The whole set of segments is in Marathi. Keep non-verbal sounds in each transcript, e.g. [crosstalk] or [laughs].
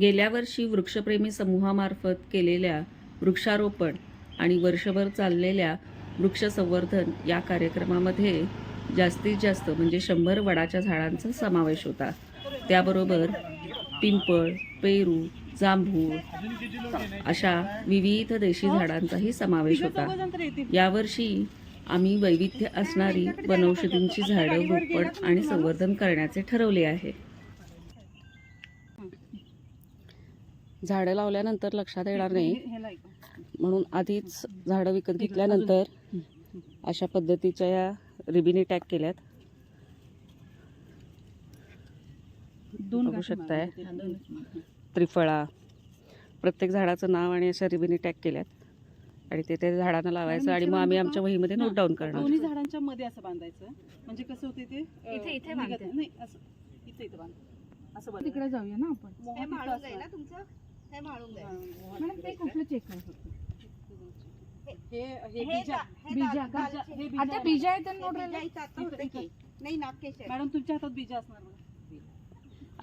गेल्या वर्षी वृक्षप्रेमी समूहामार्फत केलेल्या वृक्षारोपण आणि वर्षभर चाललेल्या वृक्ष संवर्धन या कार्यक्रमामध्ये जास्तीत जास्त म्हणजे शंभर वडाच्या झाडांचा समावेश होता. त्याबरोबर पिंपळ पेरू जांभूळ अशा विविध देशी झाडांचाही समावेश होता. यावर्षी आम्ही वैविध्य असणारी वनौषधींची झाडं रोपण आणि संवर्धन करण्याचे ठरवले आहे. झाडं लावल्यानंतर लक्षात येणार नाही. म्हणून आधीच झाडं विकत घेतल्यानंतर अशा पद्धतीच्या या रिबिनी टॅग केल्यात. बघू शकताय. त्रिफळा. प्रत्येक झाडाचं नाव आणि अशा रिबिनी टॅग केल्यात. आणि ते त्या झाडांना लावायचं आणि मग आम्ही आमच्या वहीमध्ये नोट डाऊन करणार. दोन्ही झाडांच्या मध्ये असं बांधायचं. म्हणजे कसं होते ते इथे- इथे. नाही असं इथे इथे बांध असं तिकडे जाऊया ना आपण. हे हे मॅडम ते कुठलं चेक आहे हे हे हे बीजा. हे. हे आता आहे. बीजा आहे तर हे नोट बीजा इथं आता होतं की. नाही नागकेश आहे. मॅडम तुमच्या हातात बीजा असणार बघा.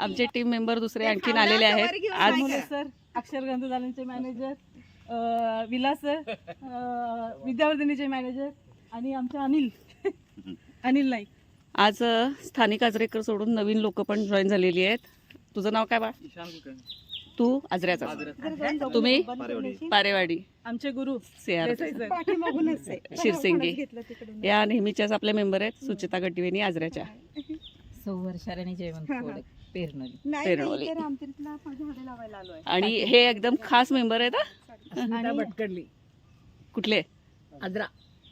आमचे टीम मेंबर दुसरे आणखीन आलेले आहेत. घेऊन आज मुले सर अक्षर ग्रंथदालांचे मॅनेजर विलास सर अं, विद्यावर्धिनीचे मॅनेजर आणि आमचे अनिल. अनिल नाईक. आज अ, स्थानिक आजरेकर सोडून नवीन लोक पण जॉईन झालेली आहेत. तुझं नाव काय बा? तू आजऱ्याचा. तुम्ही? पारेवाडी. आमचे गुरु. [laughs] शिरसिंगे. या नेहमीच्याच आपल्या मेंबर आहेत सुचिता गड्डीवेनी आजऱ्याच्या. आणि हे एकदम खास मेंबर आहेत कुठले? आजरा.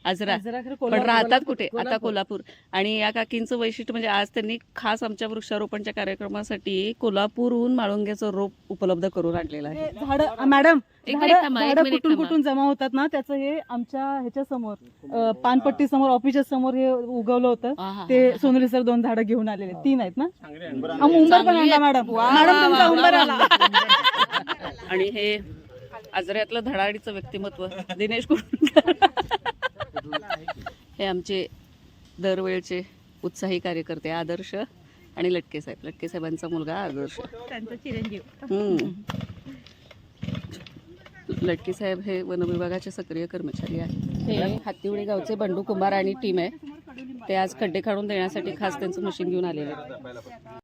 आजरा. पण राहतात कुठे? आता कोल्हापूर. आणि या काकींचं वैशिष्ट्य म्हणजे आज त्यांनी खास आमच्या वृक्षारोपणच्या कार्यक्रमासाठी कोल्हापूरहून माळुंग्याचं रोप उपलब्ध करून आणलेलं आहे. हे झाडं मॅडम झाडं कुठून. कुठून जमा होतात ना? त्याचं हे आमच्या ह्याच्या समोर पानपट्टी समोर ऑफिसच्या समोर हे उगवलं होतं. ते. सोनुली सर दोन झाडं घेऊन आलेले. तीन आहेत ना? उंबर पण आणला मॅडम. मॅडम तुमचा उंबर. आला. आणि हे आजऱ्यातलं धडाडीचं व्यक्तिमत्व दिनेश कुडकर हे आमचे दरवेळचे उत्साही कार्यकर्ते आदर्श आणि लटके साहेब. लटके साहेबांचा मुलगा आदर्श. त्यांचा चिरंजीव. हम्म. लटके साहेब हे वनविभागाचे सक्रिय कर्मचारी आहेत. हे हत्तीवडी गावचे बंडू कुंभार आणि टीम आहे. ते आज खड्डे काढून देण्यासाठी खास त्यांचं मशीन घेऊन आलेले आहेत.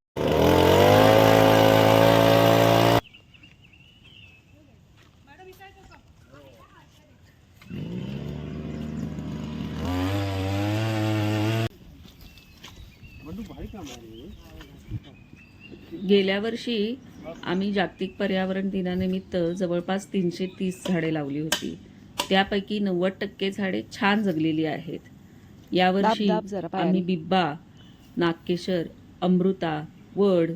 गेल्या वर्षी आम्ही जागतिक पर्यावरण दिनानिमित्त जवळपास तीनशे तीस झाडे लावली होती. त्यापैकी नव्वद टक्के झाडे छान जगलेली आहेत. यावर्षी. आम्ही बिब्बा नागकेशर अमृता वड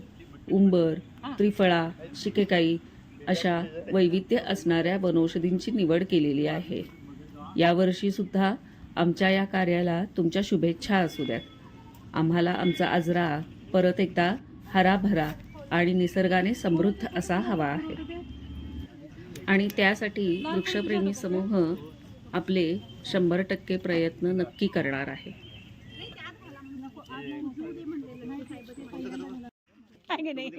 उंबर त्रिफळा शिकेकाई अशा वैविध्य असणाऱ्या वनौषधींची निवड केलेली आहे. यावर्षी सुद्धा आमच्या या कार्याला तुमच्या शुभेच्छा असू द्यात. आम्हाला आमचा आजरा परत एकदा हराभरा आणि निसर्गाने समृद्ध असा हवा आहे. आणि त्यासाठी वृक्षप्रेमी समूह आपले शंभर टक्के प्रयत्न नक्की करणार आहे. नाही?